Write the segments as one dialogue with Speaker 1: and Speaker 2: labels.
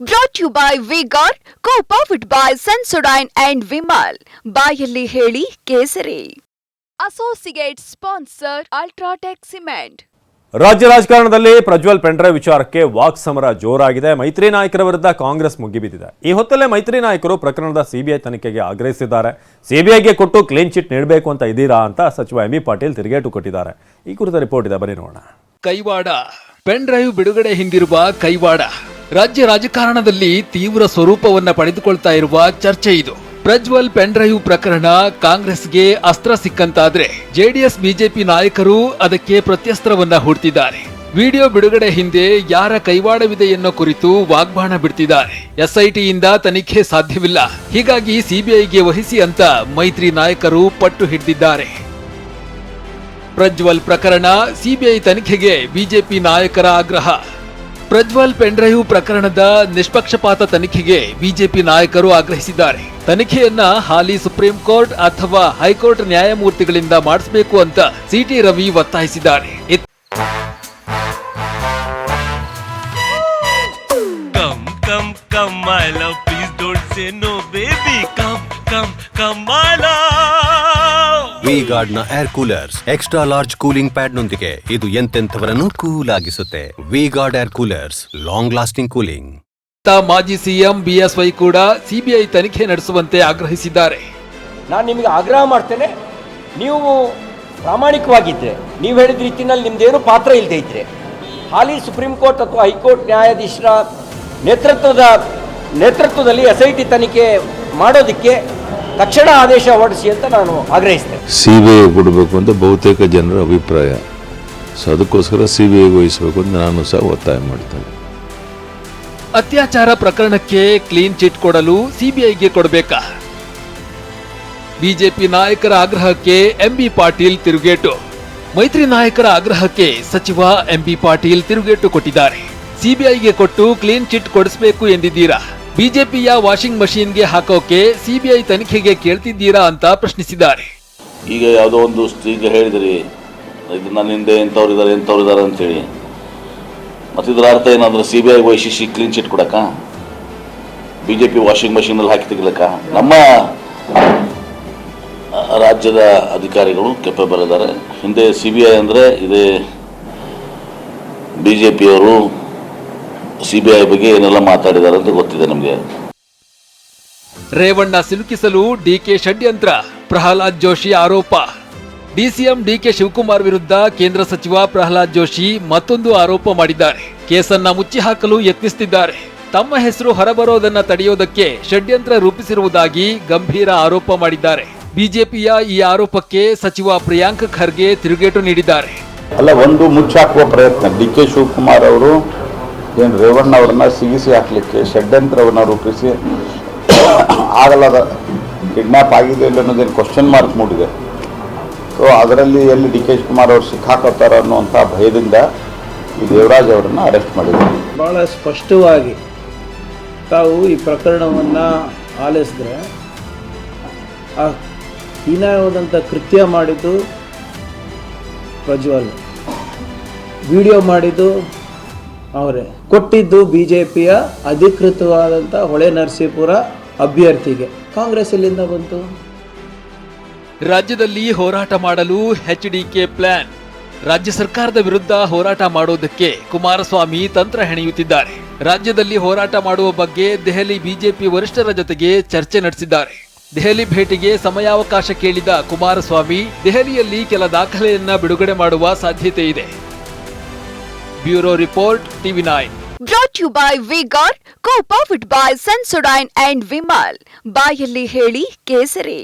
Speaker 1: Brought you by V Guard co powered by Sensodyne and Vimal ಬಾಯಲ್ಲಿ ಹೇಳಿ ಕೇಸರಿ. Associate sponsor UltraTech cement
Speaker 2: ರಾಜ್ಯ ರಾಜಕಾರಣದಲ್ಲಿ ಪ್ರಜ್ವಲ್ ಪೆಂಡ್ರೆ ವಿಚಾರಕ್ಕೆ ವಾಕ್ ಸಮರ ಜೋರಾಗಿದೆ. ಮೈತ್ರಿ ನಾಯಕರ ವಿರುದ್ಧ ಕಾಂಗ್ರೆಸ್ ಮುಗಿಬಿದ್ದಿದೆ ಈ ಹೊತ್ತಲ್ಲೇ ಮೈತ್ರಿ ನಾಯಕರು ಪ್ರಕರಣದ ಸಿಬಿಐ ತನಿಖೆಗೆ ಆಗ್ರಹಿಸಿದ್ದಾರೆ. ಸಿಬಿಐಗೆ ಕೊಟ್ಟು ಕ್ಲೀನ್ ಚಿಟ್ ನೀಡಬೇಕು ಅಂತ ಇದ್ದೀರಾ ಅಂತ ಸಚಿವ ಎಂ ಬಿ ಪಾಟೀಲ್ ತಿರುಗೇಟು ಕೊಟ್ಟಿದ್ದಾರೆ. ಈ ಕುರಿತ ರಿಪೋರ್ಟ್ ಇದೆ. ಬನ್ನಿ ನೋಡೋಣ.
Speaker 3: ಕೈವಾಡ ಪೆನ್ ಡ್ರೈವ್ ಬಿಡುಗಡೆ ಹಿಂದಿರುವ ಕೈವಾಡ. ರಾಜ್ಯ ರಾಜಕಾರಣದಲ್ಲಿ ತೀವ್ರ ಸ್ವರೂಪವನ್ನ ಪಡೆದುಕೊಳ್ತಾ ಇರುವ ಚರ್ಚೆ ಇದು. ಪ್ರಜ್ವಲ್ ಪೆನ್ ಡ್ರೈವ್ ಪ್ರಕರಣ ಕಾಂಗ್ರೆಸ್ಗೆ ಅಸ್ತ್ರ ಸಿಕ್ಕಂತಾದ್ರೆ ಜೆಡಿಎಸ್ ಬಿಜೆಪಿ ನಾಯಕರು ಅದಕ್ಕೆ ಪ್ರತ್ಯಸ್ತ್ರವನ್ನ ಹೂಡ್ತಿದ್ದಾರೆ. ವಿಡಿಯೋ ಬಿಡುಗಡೆ ಹಿಂದೆ ಯಾರ ಕೈವಾಡವಿದೆ ಎನ್ನೋ ಕುರಿತು ವಾಗ್ಬಾಣ ಬಿಡ್ತಿದ್ದಾರೆ. ಎಸ್ಐಟಿಯಿಂದ ತನಿಖೆ ಸಾಧ್ಯವಿಲ್ಲ. ಹೀಗಾಗಿ ಸಿಬಿಐಗೆ ವಹಿಸಿ ಅಂತ ಮೈತ್ರಿ ನಾಯಕರು ಪಟ್ಟು ಹಿಡಿದಿದ್ದಾರೆ. ಪ್ರಜ್ವಲ್ ಪ್ರಕರಣ ಸಿಬಿಐ ತನಿಖೆಗೆ ಬಿಜೆಪಿ ನಾಯಕರ ಆಗ್ರಹ. ಪ್ರಜ್ವಲ್ ಪೆಂಡ್ರೈವ್ ಪ್ರಕರಣದ ನಿಷ್ಪಕ್ಷಪಾತ ತನಿಖೆಗೆ ಬಿಜೆಪಿ ನಾಯಕರು ಆಗ್ರಹಿಸಿದ್ದಾರೆ. ತನಿಖೆಯನ್ನ ಹಾಲಿ ಸುಪ್ರೀಂ ಕೋರ್ಟ್ ಅಥವಾ ಹೈಕೋರ್ಟ್ ನ್ಯಾಯಮೂರ್ತಿಗಳಿಂದ ಮಾಡಿಸಬೇಕು ಅಂತ ಸಿಟಿ ರವಿ ಒತ್ತಾಯಿಸಿದ್ದಾರೆ. ಕಮ್
Speaker 4: Come,
Speaker 5: ವಿ ಗಾರ್ಡ್ನ air coolers extra large cooling pad ನೊಂದಿಗೆ ಇದು ಎಂತೆಂಥವರನ್ನು cool ಆಗಿಸುತ್ತೆ V Guard air coolers long lasting cooling
Speaker 3: ಮಾಜಿ ಸಿಎಂ ವೈ ಕೂಡ ಸಿಬಿಐ ತನಿಖೆ ನಡೆಸುವಂತೆ ಆಗ್ರಹಿಸಿದ್ದಾರೆ.
Speaker 6: ನಾನು ನಿಮಗೆ ಆಗ್ರಹ ಮಾಡ್ತೇನೆ. ನೀವು ಪ್ರಾಮಾಣಿಕವಾಗಿದ್ದರೆ ನೀವು ಹೇಳಿದ ರೀತಿಯಲ್ಲಿ ನಿಮ್ಮದೇನು ಪಾತ್ರ ಇಲ್ಲದೆ ಇದ್ದರೆ ಹಾಲಿ ಸುಪ್ರೀಂ ಕೋರ್ಟ್ ಅಥವಾ ಹೈಕೋರ್ಟ್ ನ್ಯಾಯಾಧೀಶರ ನೇತೃತ್ವದ ನೇತೃತ್ವದಲ್ಲಿ ಎಸ್ ಐ ಟಿ ತನಿಖೆ ಮಾಡೋದಕ್ಕೆ ತಕ್ಷಣ ಆದೇಶ ಹೊರಡಿಸಿ ಅಂತ ನಾನು ಆಗ್ರಹಿಸ್ತೇನೆ.
Speaker 7: ಸಿ ಬಿ ಐ ಕೊಡಬೇಕು ಅಂತ ಬಹುತೇಕ ಜನರ ಅಭಿಪ್ರಾಯ. ಸೊ ಅದಕ್ಕೋಸ್ಕರ ಸಿ ಬಿ ಐ ವಹಿಸಬೇಕು ಅಂತ ನಾನು ಸಹ ಒತ್ತಾಯ ಮಾಡ್ತೇನೆ.
Speaker 3: ಅತ್ಯಾಚಾರ ಪ್ರಕರಣಕ್ಕೆ ಕ್ಲೀನ್ ಚಿಟ್ ಕೊಡಲು ಸಿಬಿಐಗೆ ಕೊಡಬೇಕಾ? ಬಿಜೆಪಿ ನಾಯಕರ ಆಗ್ರಹಕ್ಕೆ ಎಂಬಿ ಪಾಟೀಲ್ ತಿರುಗೇಟು. ಮೈತ್ರಿ ನಾಯಕರ ಆಗ್ರಹಕ್ಕೆ ಸಚಿವ ಎಂಬಿ ಪಾಟೀಲ್ ತಿರುಗೇಟು ಕೊಟ್ಟಿದ್ದಾರೆ. ಸಿಬಿಐಗೆ ಕೊಟ್ಟು ಕ್ಲೀನ್ ಚಿಟ್ ಕೊಡಿಸಬೇಕು ಎಂದಿದ್ದೀರಾ? ಬಿಜೆಪಿಯ ವಾಷಿಂಗ್ ಮಷೀನ್ಗೆ ಹಾಕೋಕೆ ಸಿಬಿಐ ತನಿಖೆಗೆ ಕೇಳ್ತಿದ್ದೀರಾ ಅಂತ ಪ್ರಶ್ನಿಸಿದ್ದಾರೆ.
Speaker 8: ಈಗ ಯಾವುದೋ ಒಂದು ಸ್ತ್ರೀಗೆ ಹೇಳಿದ್ರಿ, ಇದು ನನ್ನ ಹಿಂದೆ ಎಂಥವ್ರು ಇದ್ದಾರೆ ಎಂಥವ್ರು ಇದ್ದಾರೆ ಅಂತೇಳಿ. ಮತ್ತು ಇದರ ಅರ್ಥ ಏನಾದರೂ ಸಿ ಬಿ ಐ ವೈಶಿಷ್ಟಿ ಕ್ಲೀನ್ ಚಿಟ್ ಕೊಡಕ? ಬಿ ಜೆ ಪಿ ವಾಷಿಂಗ್ ಮಷೀನಲ್ಲಿ ಹಾಕಿ ತೆಗಿಲಕ್ಕ ನಮ್ಮ ರಾಜ್ಯದ ಅಧಿಕಾರಿಗಳು ಕೆಪ್ಪೆ ಇದ್ದಾರೆ ಹಿಂದೆ ಸಿ ಬಿ ಐ ಅಂದರೆ ಇದೇ ಬಿ ಜೆ ಪಿಯವರು ಸಿ ಬಿ ಐ ಬಗ್ಗೆ ಏನೆಲ್ಲ ಮಾತಾಡಿದ್ದಾರೆ ಅಂತ ಗೊತ್ತಿದೆ ನಮಗೆ.
Speaker 3: ರೇವಣ್ಣ ಸಿಲುಕಿಸಲು ಡಿಕೆ ಷಡ್ಯಂತ್ರ ಪ್ರಹ್ಲಾದ್ ಜೋಶಿ ಆರೋಪ. ಡಿಸಿಎಂ ಡಿಕೆ ಶಿವಕುಮಾರ್ ವಿರುದ್ಧ ಕೇಂದ್ರ ಸಚಿವ ಪ್ರಹ್ಲಾದ್ ಜೋಶಿ ಮತ್ತೊಂದು ಆರೋಪ ಮಾಡಿದ್ದಾರೆ. ಕೇಸನ್ನ ಮುಚ್ಚಿ ಹಾಕಲು ಯತ್ನಿಸುತ್ತಿದ್ದಾರೆ ತಮ್ಮ ಹೆಸರು ಹೊರಬರೋದನ್ನ ತಡೆಯೋದಕ್ಕೆ ಷಡ್ಯಂತ್ರ ರೂಪಿಸಿರುವುದಾಗಿ ಗಂಭೀರ ಆರೋಪ ಮಾಡಿದ್ದಾರೆ. ಬಿಜೆಪಿಯ ಈ ಆರೋಪಕ್ಕೆ ಸಚಿವ ಪ್ರಿಯಾಂಕ್ ಖರ್ಗೆ ತಿರುಗೇಟು ನೀಡಿದ್ದಾರೆ.
Speaker 9: ಅಲ್ಲ ಒಂದು ಮುಚ್ಚಾಕುವ ಪ್ರಯತ್ನ. ಡಿ ಕೆ ಶಿವಕುಮಾರ್ ಅವರು ಏನು ರೇವಣ್ಣ ಅವ್ರನ್ನ ಸಿಗಿಸಿ ಹಾಕಲಿಕ್ಕೆ ಷಡ್ಯಂತ್ರವನ್ನು ರೂಪಿಸಿ ಆಗಲ್ಲದ ಕಿಡ್ನಾಪ್ ಆಗಿದೆ ಇಲ್ಲ ಅನ್ನೋದೇನು ಕ್ವಶನ್ ಮಾರ್ಕ್ ಮೂಡಿದೆ. ಸೊ ಅದರಲ್ಲಿ ಎಲ್ಲಿ ಡಿ ಕೆ ಶಿವಕುಮಾರ್ ಅವರು ಸಿಕ್ಕಾಕೋತಾರ ಅನ್ನುವಂಥ ಭಯದಿಂದ ಈ ದೇವರಾಜ್ ಅವರನ್ನು ಅರೆಸ್ಟ್ ಮಾಡಿದ್ದಾರೆ.
Speaker 10: ಭಾಳ ಸ್ಪಷ್ಟವಾಗಿ ತಾವು ಈ ಪ್ರಕರಣವನ್ನು ಆಲಿಸಿದ್ರೆ, ಆ ಹೀನಾಯವಾದಂಥ ಕೃತ್ಯ ಮಾಡಿದ್ದು ಪ್ರಜ್ವಲ್. ವಿಡಿಯೋ ಮಾಡಿದ್ದು ಅವರೇ, ಕೊಟ್ಟಿದ್ದು ಬಿ ಜೆ ಪಿಯ ಅಧಿಕೃತವಾದಂಥ ಹೊಳೆ ನರಸೀಪುರ ಅಭ್ಯರ್ಥಿಗೆ. ಕಾಂಗ್ರೆಸ್ ಎಲ್ಲಿಂದ ಬಂತು?
Speaker 3: ರಾಜ್ಯದಲ್ಲಿ ಹೋರಾಟ ಮಾಡಲು ಎಚ್ಡಿಕೆ ಪ್ಲಾನ್. ರಾಜ್ಯ ಸರ್ಕಾರದ ವಿರುದ್ಧ ಹೋರಾಟ ಮಾಡೋದಕ್ಕೆ ಕುಮಾರಸ್ವಾಮಿ ತಂತ್ರ ಹೆಣೆಯುತ್ತಿದ್ದಾರೆ. ರಾಜ್ಯದಲ್ಲಿ ಹೋರಾಟ ಮಾಡುವ ಬಗ್ಗೆ ದೆಹಲಿ ಬಿಜೆಪಿ ವರಿಷ್ಠರ ಜೊತೆಗೆ ಚರ್ಚೆ ನಡೆಸಿದ್ದಾರೆ. ದೆಹಲಿ ಭೇಟಿಗೆ ಸಮಯಾವಕಾಶ ಕೇಳಿದ ಕುಮಾರಸ್ವಾಮಿ, ದೆಹಲಿಯಲ್ಲಿ ಕೆಲ ದಾಖಲೆಯನ್ನ ಬಿಡುಗಡೆ ಮಾಡುವ ಸಾಧ್ಯತೆ ಇದೆ. bureau report TV nine
Speaker 1: brought you by vigour co powered by Sensodyne and Vimal ಬಾಯಲ್ಲಿ ಹೇಳಿ ಕೇಸರಿ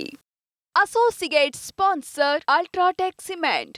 Speaker 1: ಅಸೋಸಿಯೇಟ್ ಸ್ಪಾನ್ಸರ್ ಅಲ್ಟ್ರಾಟೆಕ್ ಸಿಮೆಂಟ್